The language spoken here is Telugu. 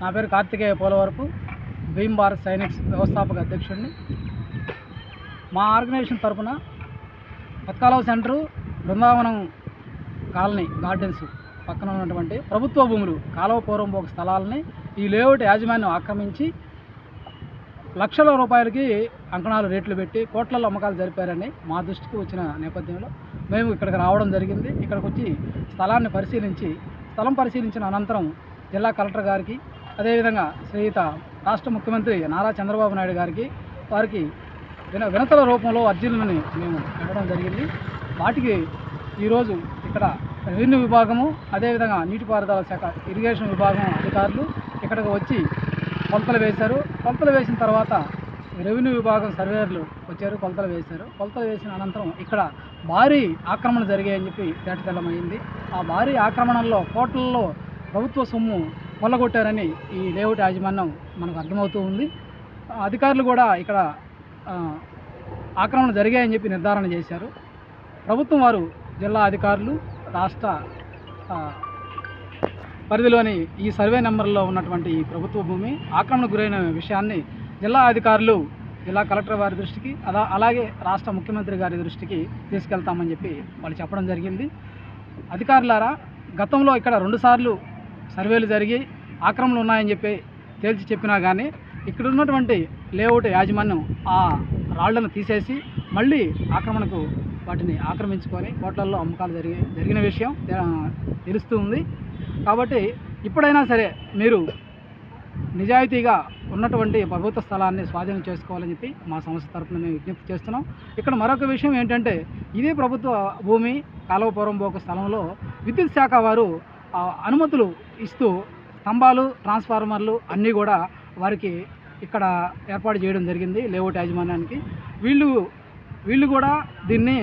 నా పేరు కార్తికేయ పోలవరపు భీమ్ భారత్ సైనిక్స్ వ్యవస్థాపక అధ్యక్షుడిని. మా ఆర్గనైజేషన్ తరపున పత్కాలవ సెంటరు బృందావనం కాలనీ గార్డెన్స్ పక్కన ఉన్నటువంటి ప్రభుత్వ భూములు కాలువ పూర్వం ఒక స్థలాలని ఈ లేఅవుట్ యాజమాన్యం ఆక్రమించి లక్షల రూపాయలకి అంకణాలు రేట్లు పెట్టి కోట్లలో అమ్మకాలు జరిపారని మా దృష్టికి వచ్చిన నేపథ్యంలో మేము ఇక్కడికి రావడం జరిగింది. ఇక్కడికి వచ్చి స్థలాన్ని పరిశీలించి స్థలం పరిశీలించిన అనంతరం జిల్లా కలెక్టర్ గారికి అదేవిధంగా శ్రీయుత రాష్ట్ర ముఖ్యమంత్రి నారా చంద్రబాబు నాయుడు గారికి వారికి విన వినతుల రూపంలో అర్జీలను మేము ఇవ్వడం జరిగింది. వాటికి ఈరోజు ఇక్కడ రెవెన్యూ విభాగము అదేవిధంగా నీటిపారుదల శాఖ ఇరిగేషన్ విభాగం అధికారులు ఇక్కడికి వచ్చి కొలతలు వేశారు. కొలతలు వేసిన తర్వాత రెవెన్యూ విభాగం సర్వేయర్లు వచ్చారు కొలతలు వేశారు. కొలతలు వేసిన అనంతరం ఇక్కడ భారీ ఆక్రమణ జరిగాయని చెప్పి తేటతెల్లమైంది. ఆ భారీ ఆక్రమణల్లో కోట్లలో ప్రభుత్వ సొమ్ము కొల్లగొట్టారని ఈ లేఅవుట్ యాజమాన్యం మనకు అర్థమవుతూ ఉంది. అధికారులు కూడా ఇక్కడ ఆక్రమణ జరిగాయని చెప్పి నిర్ధారణ చేశారు. ప్రభుత్వం వారు జిల్లా అధికారులు రాష్ట్ర పరిధిలోని ఈ సర్వే నెంబర్లో ఉన్నటువంటి ఈ ప్రభుత్వ భూమి ఆక్రమణకు గురైన విషయాన్ని జిల్లా అధికారులు జిల్లా కలెక్టర్ వారి దృష్టికి అలా అలాగే రాష్ట్ర ముఖ్యమంత్రి గారి దృష్టికి తీసుకెళ్తామని చెప్పి వాళ్ళు చెప్పడం జరిగింది. అధికారులారా గతంలో ఇక్కడ రెండుసార్లు సర్వేలు జరిగి ఆక్రమణలు ఉన్నాయని చెప్పి తేల్చి చెప్పినా కానీ ఇక్కడ ఉన్నటువంటి లేఅవుట్ యాజమాన్యం ఆ రాళ్ళను తీసేసి మళ్ళీ ఆక్రమణకు వాటిని ఆక్రమించుకొని కోట్లల్లో అమ్మకాలు జరిగి జరిగిన విషయం తెలుస్తూ ఉంది. కాబట్టి ఇప్పుడైనా సరే మీరు నిజాయితీగా ఉన్నటువంటి ప్రభుత్వ స్థలాన్ని స్వాధీనం చేసుకోవాలని చెప్పి మా సంస్థ తరఫున మేము విజ్ఞప్తి చేస్తున్నాం. ఇక్కడ మరొక విషయం ఏంటంటే ఇదే ప్రభుత్వ భూమి కాలువపురం బోక స్థలంలో విద్యుత్ శాఖ వారు అనుమతులు ఇస్తూ స్తంభాలు ట్రాన్స్ఫార్మర్లు అన్నీ కూడా వారికి ఇక్కడ ఏర్పాటు చేయడం జరిగింది లేఅవుట్ యాజమాన్యానికి. వీళ్ళు వీళ్ళు కూడా దీన్ని